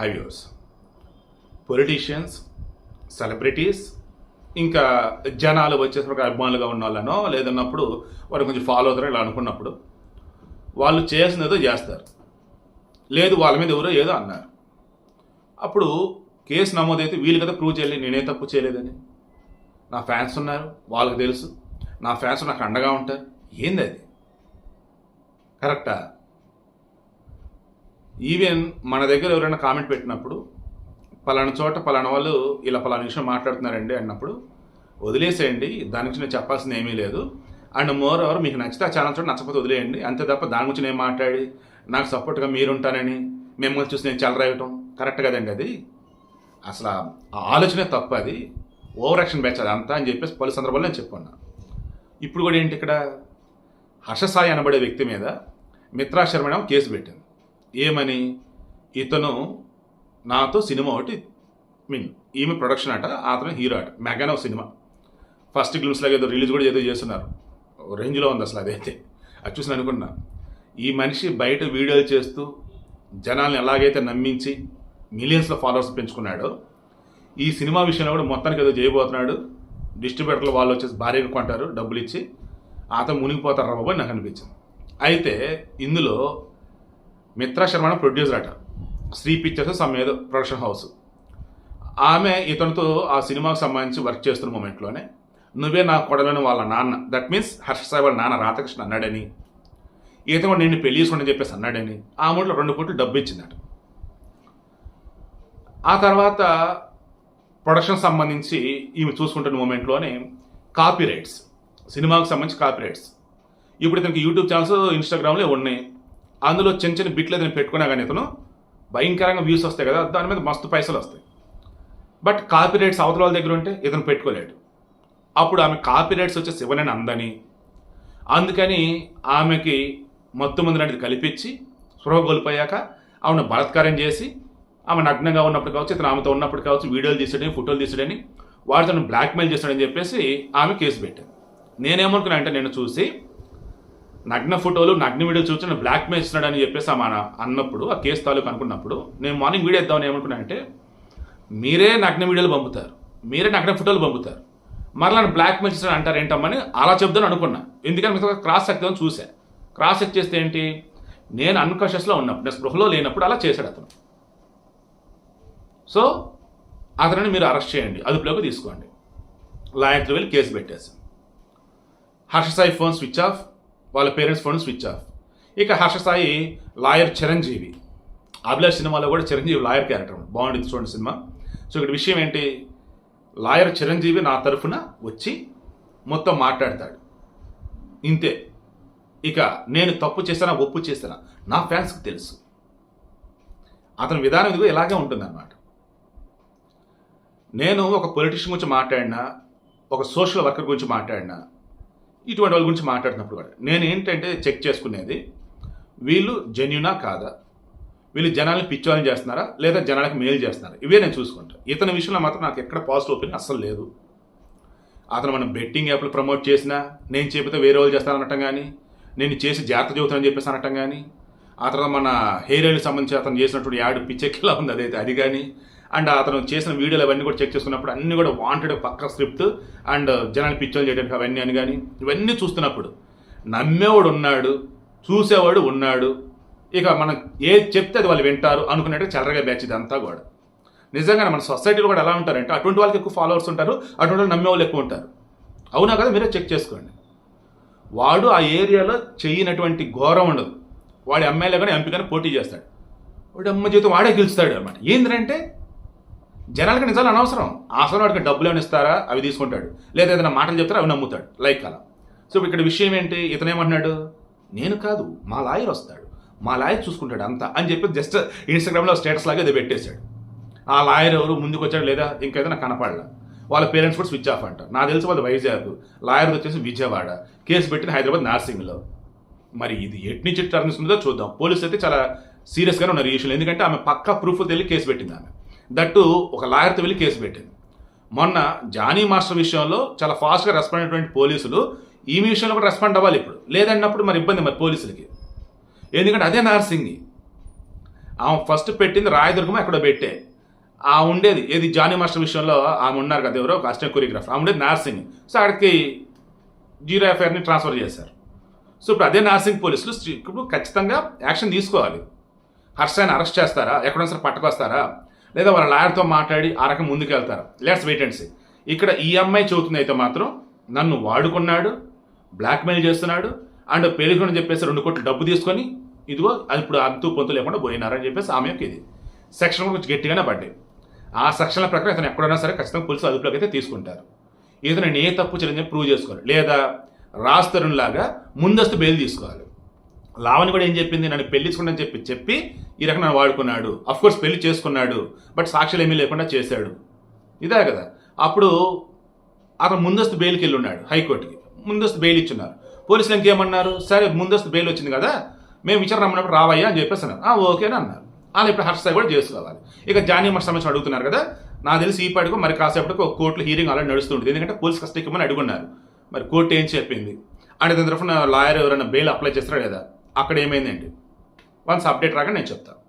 ఐడియోస్ politicians celebrities ఇంకా జనాలు వచ్చేసరికి అభిమానులుగా ఉన్న వాళ్ళనో లేదన్నప్పుడు వారు కొంచెం ఫాలో అవుతారో ఇలా అనుకున్నప్పుడు వాళ్ళు చేసిన ఏదో చేస్తారు. లేదు వాళ్ళ మీద ఎవరో ఏదో అన్నారు. అప్పుడు కేసు నమోదైతే వీళ్ళు కదా ప్రూవ్ చేయలేదు నేనే తప్పు చేయలేదని. నా ఫ్యాన్స్ ఉన్నారు వాళ్ళకి తెలుసు. నా ఫ్యాన్స్ నాకు అండగా ఉంటారు. ఏంది అది? కరెక్టా ఈవెన్ మన దగ్గర ఎవరైనా కామెంట్ పెట్టినప్పుడు పలానా చోట పలానా వాళ్ళు ఇలా పలానా విషయం మాట్లాడుతున్నారండి అన్నప్పుడు వదిలేసేయండి దాని గురించి నేను చెప్పాల్సింది ఏమీ లేదు. అండ్ మోర్ ఓవర్ మీకు నచ్చితే ఆ ఛానల్ చోట నచ్చకపోతే వదిలేయండి. అంతే తప్ప దాని గురించి నేను మాట్లాడి నాకు సపోర్ట్గా మీరుంటానని మిమ్మల్ని చూసి నేను చెలరేయటం కరెక్ట్ కదండి అది. అసలు ఆలోచనే తప్పు అది. ఓవర్ యాక్షన్ బ్యాచ్ అది అంతా అని చెప్పేసి పలు సందర్భాల్లో నేను చెప్పుకున్నా. ఇప్పుడు కూడా ఏంటి ఇక్కడ? హర్షసాయి అనబడే వ్యక్తి మీద మిత్రా శర్మ కేసు పెట్టింది. ఏమని? ఇతను నాతో సినిమా ఒకటి మీన్ ఈమె ప్రొడక్షన్ అట అతను హీరో అట మెగానో సినిమా. ఫస్ట్ గ్లిమ్స్ లాగా ఏదో రిలీజ్ కూడా ఏదో చేస్తున్నారు. రేంజ్లో ఉంది అసలు అదైతే. అది చూసి నేను అనుకున్నా ఈ మనిషి బయట వీడియోలు చేస్తూ జనాల్ని ఎలాగైతే నమ్మించి మిలియన్స్లో ఫాలోవర్స్ పెంచుకున్నాడో ఈ సినిమా విషయంలో కూడా మొత్తానికి ఏదో చేయబోతున్నాడు. డిస్ట్రిబ్యూటర్లు వాళ్ళు వచ్చేసి భారీగా కొంటారు డబ్బులు ఇచ్చి అతను మునిగిపోతారు బాబు అని నాకు అనిపించింది. అయితే ఇందులో మిత్రా శర్మ ప్రొడ్యూసర్ అట. శ్రీ పిక్చర్స్ సమ్ ఏదో ప్రొడక్షన్ హౌస్ ఆమె ఇతనితో ఆ సినిమాకు సంబంధించి వర్క్ చేస్తున్న మూమెంట్లోనే నువ్వే నా కొడలని వాళ్ళ నాన్న. దట్ మీన్స్ హర్ష సాయి వాళ్ళ నాన్న రాధాకృష్ణ అన్నాడని. ఈత కూడా నేను పెళ్ళి చేసుకోండి చెప్పేసి అన్నాడని ఆ మూడులో రెండు కోట్లు డబ్బు ఇచ్చిందట. ఆ తర్వాత ప్రొడక్షన్ సంబంధించి ఈమె చూసుకుంటున్న మూమెంట్లోనే కాపీ రైట్స్ సినిమాకు సంబంధించి కాపీ రైట్స్ ఇప్పుడు ఇతనికి యూట్యూబ్ ఛానల్స్ ఇన్స్టాగ్రామ్లో ఉన్నాయి. అందులో చిన్న చిన్న బిట్లు ఏదైనా పెట్టుకున్నా కానీ ఇతను భయంకరంగా వ్యూస్ వస్తాయి కదా దాని మీద మస్తు పైసలు వస్తాయి. బట్ కాపీ రైట్స్ అవతల వాళ్ళ దగ్గర ఉంటే ఇతను పెట్టుకోలేడు. అప్పుడు ఆమె కాపీ రైట్స్ వచ్చేసి ఇవ్వనని అందని అందుకని ఆమెకి మత్తు మంది అనేది కల్పించి స్పృహ కోల్పోయాక ఆమెను బలాత్కారం చేసి ఆమె నగ్నంగా ఉన్నప్పుడు కావచ్చు ఇతను ఆమెతో ఉన్నప్పుడు కావచ్చు వీడియోలు తీసాడని ఫోటోలు తీసాడని వాడితో బ్లాక్మెయిల్ చేస్తాడని చెప్పేసి ఆమె కేసు పెట్టాను నేనేమనుకున్నా అంటే నేను చూసి నగ్న ఫోటోలు నగ్న వీడియో చూసి నన్ను బ్లాక్మెయిల్ అని చెప్పేసి మన అన్నప్పుడు ఆ కేసు తాలూకు అనుకున్నప్పుడు నేను మార్నింగ్ వీడియో ఇద్దామని ఏమనుకున్నానంటే మీరే నగ్న వీడియోలు పంపుతారు. మీరే నగ్న ఫోటోలు పంపుతారు. మరలా బ్లాక్ మెయిల్ చేస్తాడు అంటారు ఏంటమ్మని అలా చెప్దాను అనుకున్నా. ఎందుకంటే మిగతా క్రాస్ చెక్ చేద్దామని చూసా. క్రాస్ చెక్ చేస్తే ఏంటి? నేను అన్కాన్షియస్లో ఉన్నప్పుడు నేను స్పృహలో లేనప్పుడు అలా చేశాడు అతను. సో అతనిని మీరు అరెస్ట్ చేయండి. అదుపులోకి తీసుకోండి. లాయర్తో వెళ్ళి కేసు పెట్టాను Harsha Sai phone switch off వాళ్ళ పేరెంట్స్ ఫోన్ స్విచ్ ఆఫ్ ఇక హర్షసాయి లాయర్ చిరంజీవి. అభిలాష్ సినిమాలో కూడా చిరంజీవి లాయర్ క్యారెక్టర్ బాగుంటుంది చూడండి సినిమా. సో ఇక్కడ విషయం ఏంటి? లాయర్ చిరంజీవి నా తరఫున వచ్చి మొత్తం మాట్లాడతాడు. ఇంతే. ఇక నేను తప్పు చేశానా ఒప్పు చేశానా? నా ఫ్యాన్స్కి తెలుసు. అతని విధానం ఇదిగో ఇలాగే ఉంటుందన్నమాట. నేను ఒక పొలిటీషియన్ గురించి మాట్లాడినా ఒక సోషల్ వర్కర్ గురించి మాట్లాడినా ఇటువంటి వాళ్ళ గురించి మాట్లాడినప్పుడు కూడా. నేను ఏంటంటే చెక్ చేసుకునేది వీళ్ళు జెన్యునా కాదా? వీళ్ళు జనాల్ని పిచ్చోని చేస్తున్నారా? లేదా జనాలకు మేలు చేస్తున్నారా? ఇవే నేను చూసుకుంటాను ఇతని విషయంలో మాత్రం నాకు ఎక్కడ పాజిటివ్ ఒపీనియన్ అస్సలు లేదు. అతను మనం బెట్టింగ్ యాప్లు ప్రమోట్ చేసినా నేను చెబితే వేరే వాళ్ళు చేస్తానటం కానీ నేను చేసి జాగ్రత్త చదువుతానని చెప్పేసి అనటం కానీ ఆ తర్వాత మన హెయిర్ ఆయిల్ సంబంధించి అతను చేసినటువంటి యాడ్ పిచ్చెక్కిలా ఉంది అదైతే అది కానీ అండ్ అతను చేసిన వీడియోలు అవన్నీ కూడా చెక్ చేసుకున్నప్పుడు అన్నీ కూడా వాంటెడ్ పక్క స్క్రిప్ట్ అండ్ జనాన్ని పిచ్చోలు చేయడానికి అవన్నీ అని కానీ ఇవన్నీ చూస్తున్నప్పుడు నమ్మేవాడు ఉన్నాడు చూసేవాడు ఉన్నాడు. ఇక మనం ఏది చెప్తే అది వాళ్ళు వింటారు అనుకున్నట్టు చల్లరగా బ్యాచ్ ఇదంతా కూడా. నిజంగానే మన సొసైటీలో కూడా ఎలా ఉంటారంటే అటువంటి వాళ్ళకి ఎక్కువ ఫాలోవర్స్ ఉంటారు అటువంటి వాళ్ళు నమ్మే వాళ్ళు ఎక్కువ ఉంటారు. అవునా కదా? మీరే చెక్ చేసుకోండి. వాడు ఆ ఏరియాలో చేయనటువంటి ఘోరం ఉండదు. వాడి ఎమ్మెల్యే కానీ ఎంపీ కానీ పోటీ చేస్తాడు. వాడి అమ్మ జీవితం వాడే గెలుస్తాడు అనమాట ఏంటంటే జనాలకి నిజాలు అనవసరం. అసలు వాడికి డబ్బులు ఏమైనా ఇస్తారా? అవి తీసుకుంటాడు. లేదా ఏదైనా మాటలు చెప్తారా? అవి నమ్ముతాడు. లైక్ అలా. సో ఇక్కడ విషయం ఏంటి? ఇతను ఏమంటున్నాడు? నేను కాదు మా లాయర్ వస్తాడు. మా లాయర్ చూసుకుంటాడు అంతా అని చెప్పి జస్ట్ ఇన్స్టాగ్రామ్లో స్టేటస్ లాగా ఇది పెట్టేశాడు. ఆ లాయర్ ఎవరు? ముందుకు వచ్చాడు లేదా? ఇంకేదైనా కనపడలా. వాళ్ళ పేరెంట్స్ కూడా స్విచ్ ఆఫ్ అంట. నాకు తెలిసి వాళ్ళు వైజాగ్. లాయర్ వచ్చేసి విజయవాడ. కేసు పెట్టిన హైదరాబాద్ నార్సింగ్లో. మరి ఇది ఎటు నుంచి టర్న్ ఉందో చూద్దాం. పోలీసులు అయితే చాలా సీరియస్గానే ఉన్నారు ఈ విషయంలో ఎందుకంటే ఆమె పక్కా ప్రూఫ్ తెలియ కేసు పెట్టింది ఆమె. దట్టు ఒక లాయర్తో వెళ్ళి కేసు పెట్టింది. మొన్న జానీ మాస్టర్ విషయంలో చాలా ఫాస్ట్గా రెస్పాండ్ అయినటువంటి పోలీసులు ఈ విషయంలో కూడా రెస్పాండ్ అవ్వాలి ఇప్పుడు. లేదన్నప్పుడు మరి ఇబ్బంది మరి పోలీసులకి. ఎందుకంటే అదే నార్సింగ్. ఆమె ఫస్ట్ పెట్టింది రాయదుర్గం ఎక్కడో పెట్టే. ఆ ఉండేది. ఏది జానీ మాస్టర్ విషయంలో ఆమె ఉన్నారు కదా ఎవరో ఒక అసిస్టెంట్ కొరియోగ్రాఫర్ ఆమె ఉండేది నార్సింగ్. సో అక్కడికి జీరో ఎఫ్ఐఆర్ని ట్రాన్స్ఫర్ చేశారు. సో ఇప్పుడు అదే నార్సింగ్ పోలీసులు ఇప్పుడు ఖచ్చితంగా యాక్షన్ తీసుకోవాలి. హర్షాన్ని అరెస్ట్ చేస్తారా? ఎక్కడైనా సరే పట్టుకొస్తారా? లేదా వాళ్ళ లాయర్తో మాట్లాడి ఆ రకం ముందుకెళ్తారు. లెట్స్ వెయిట్ అండ్ సీ ఇక్కడ ఈ అమ్మాయి చదువుతుంది అయితే మాత్రం నన్ను వాడుకున్నాడు బ్లాక్మెయిల్ చేస్తున్నాడు అండ్ పెళ్ళికొని చెప్పేసి రెండు కోట్లు డబ్బు తీసుకొని ఇదిగో అది ఇప్పుడు అంతు పొంతు లేకుండా పోయినారని చెప్పేసి ఆమె యొక్క ఇది. సెక్షన్ కొంచెం గట్టిగానే పడ్డాయి. ఆ సెక్షన్ల ప్రకారం ఇతను ఎక్కడైనా సరే ఖచ్చితంగా పోలీసులు అదుపులోకి అయితే తీసుకుంటారు. ఇతను నేను ఏ తప్పు చేయని ప్రూవ్ చేసుకోవాలి. లేదా రాస్తరుణ్లాగా ముందస్తు బెయిల్ తీసుకోవాలి. లావణి కూడా ఏం చెప్పింది? నన్ను పెళ్ళించుకుంటని చెప్పి చెప్పి ఈ రకంగా వాడుకున్నాడు. అఫ్ కోర్స్ పెళ్ళి చేసుకున్నాడు. బట్ సాక్షులు ఏమీ లేకుండా చేశాడు. ఇదే కదా. అప్పుడు అతను ముందస్తు బెయిల్కి వెళ్ళి ఉన్నాడు హైకోర్టుకి. ముందస్తు బెయిల్ ఇచ్చున్నారు. పోలీసులు ఇంకేమన్నారు సరే ముందస్తు బెయిల్ వచ్చింది కదా మేము విచారణ రమ్మన్నప్పుడు రావయ్యా అని చెప్పేసి అన్నారు. "ఆ, ఓకే అని అన్నారు. వాళ్ళు ఇప్పుడు హర్ష కూడా చేసుకోవాలి. ఇక జానీ మట్ సమస్య అడుగుతున్నారు కదా నాకు తెలిసి ఈ పాటికి మరి కాసేపటికి ఒక కోర్టులో హీరింగ్ అలా నడుస్తుంటుంది. ఎందుకంటే పోలీస్ కస్టడీకి ఇవ్వమని అడుగున్నారు. మరి కోర్టు ఏం చెప్పింది? అంటే దాని తరఫున లాయర్ ఎవరైనా బెయిల్ అప్లై చేస్తారా లేదా? అక్కడ ఏమైందండి వన్స్ అప్డేట్ రాగా నేను చెప్తాను.